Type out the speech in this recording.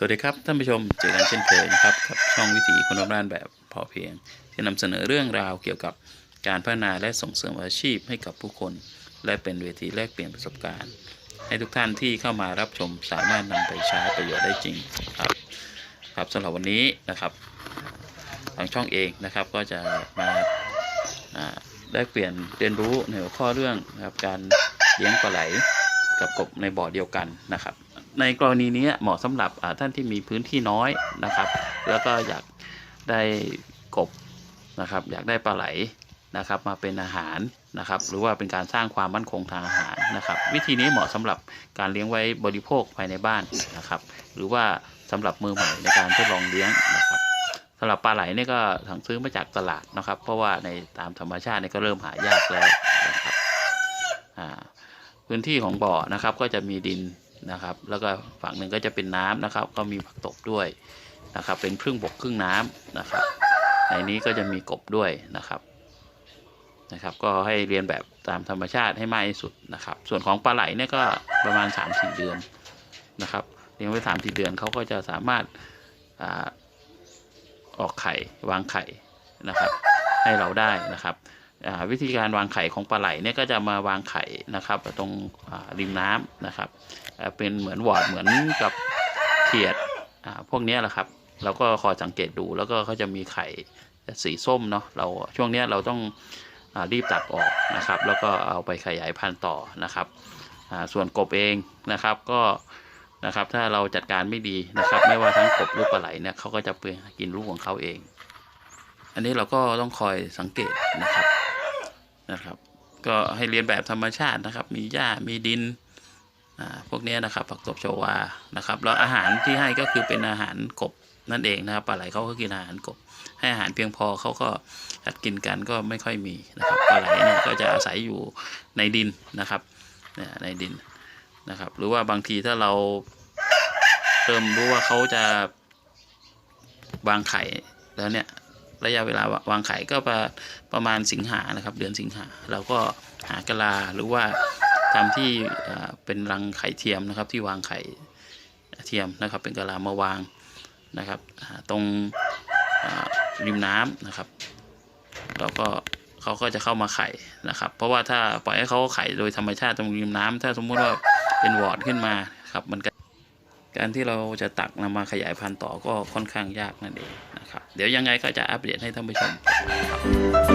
สวัสดีครับท่านผู้ชมเจอกันเช่นเคยนะครับกับช่องวิถีคนบ้านแบบพอเพียง ที่นำเสนอเรื่องราวเกี่ยวกับการพัฒนาและส่งเสริมอาชีพให้กับผู้คน และเป็นเวทีแลกเปลี่ยนประสบการณ์ ให้ทุกท่านที่เข้ามารับชมสามารถนำไปใช้ประโยชน์ได้จริงครับครับสำหรับวันนี้นะครับทางช่องเองนะครับก็จะมาอ่าแลกเปลี่ยนเรียนรู้ในหัวข้อเรื่องนะครับการเลี้ยงปลาไหลกับกบในบ่อเดียวกันนะครับ ในกรณีนี้เหมาะสำหรับท่านที่มีพื้นที่น้อยนะครับ แล้วก็อยากได้กบนะครับ อยากได้ปลาไหลนะครับ มาเป็นอาหารนะครับ หรือว่าเป็นการสร้างความมั่นคงทางอาหารนะครับ วิธีนี้เหมาะสำหรับการเลี้ยงไว้บริโภคภายในบ้านนะครับ หรือว่าสำหรับมือใหม่ในการทดลองเลี้ยงนะครับสำหรับปลาไหลนี่ก็สั่งซื้อมาจากตลาดนะครับ เพราะว่าในตามธรรมชาติเนี่ยก็เริ่มหายากแล้วนะครับพื้นที่ของบ่อนะครับก็จะมีดิน นะครับ แล้วก็ฝั่งหนึ่งก็จะเป็นน้ำนะครับ ก็มีผักตบด้วยนะครับ เป็นครึ่งบกครึ่งน้ำนะครับ ในนี้ก็จะมีกบด้วยนะครับนะครับ ก็ให้เรียนแบบตามธรรมชาติให้มากที่สุดนะครับ ส่วนของปลาไหลเนี่ยก็ประมาณ3าสี่เดือนนะครับเลี้ยงไว้สามสี่เดือนเขาก็จะสามารถอาออกไข่วางไข่นะครับ ให้เราได้นะครับ วิธีการวางไข่ของปลาไหลเนี่ยก็จะมาวางไข่นะครับตรงริมน้ำนะครับเป็นเหมือนวอร์ดเหมือนกับเขียดพวกนี้แหละครับ เราก็คอยสังเกตดูแล้วก็เขาจะมีไข่สีส้มเนาะเราช่วงนี้เราต้องอรีบตัดออกนะครับ แล้วก็เอาไปขยายพันธุ์ต่อนะครับส่วนกบเองนะครับก็นะครับถ้าเราจัดการไม่ดีนะครับ ไม่ว่าทั้งกบหรือปลาไหลเนี่ยเขาก็จะไปกินลูกของเขาเอง อันนี้เราก็ต้องคอยสังเกตนะครับ นะครับ ก็ให้เรียนแบบธรรมชาตินะครับ มีหญ้ามีดินอ่าพวกเนี้ยนะครับ ผักตบชวานะครับแล้วอาหารที่ให้ก็คือเป็นอาหารกบนั่นเองนะครับปลาไหลเขาก็กินอาหารกบ ให้อาหารเพียงพอเขาก็กัดกินกันก็ไม่ค่อยมีนะครับปลาไหลเนี่ยก็จะอาศัยอยู่ในดินนะครับในดินนะครับ หรือว่าบางทีถ้าเราเริ่มรู้ว่าเขาจะวางไข่แล้วเนี่ย ระยะเวลาวางไข่ก็ประประมาณสิงหานะครับ เดือนสิงหาเราก็หากะลาหรือว่าทำที่เป็นรังไข่เทียมนะครับ ที่วางไข่เทียมนะครับ เป็นกะลามาวางนะครับตรงริมน้ำนะครับแล้วก็เขาก็จะเข้ามาไข่นะครับ เพราะว่าถ้าปล่อยให้เขาไข่โดยธรรมชาติตรงริมน้ำถ้าสมมุติว่าเป็นวอร์ดขึ้นมาครับมันก็การที่เราจะตักนำมาขยายพันธุ์ต่อก็ค่อนข้างยากนั่นเองนะครับ เดี๋ยวยังไงก็จะอัปเดตให้ท่านผู้ชมครับ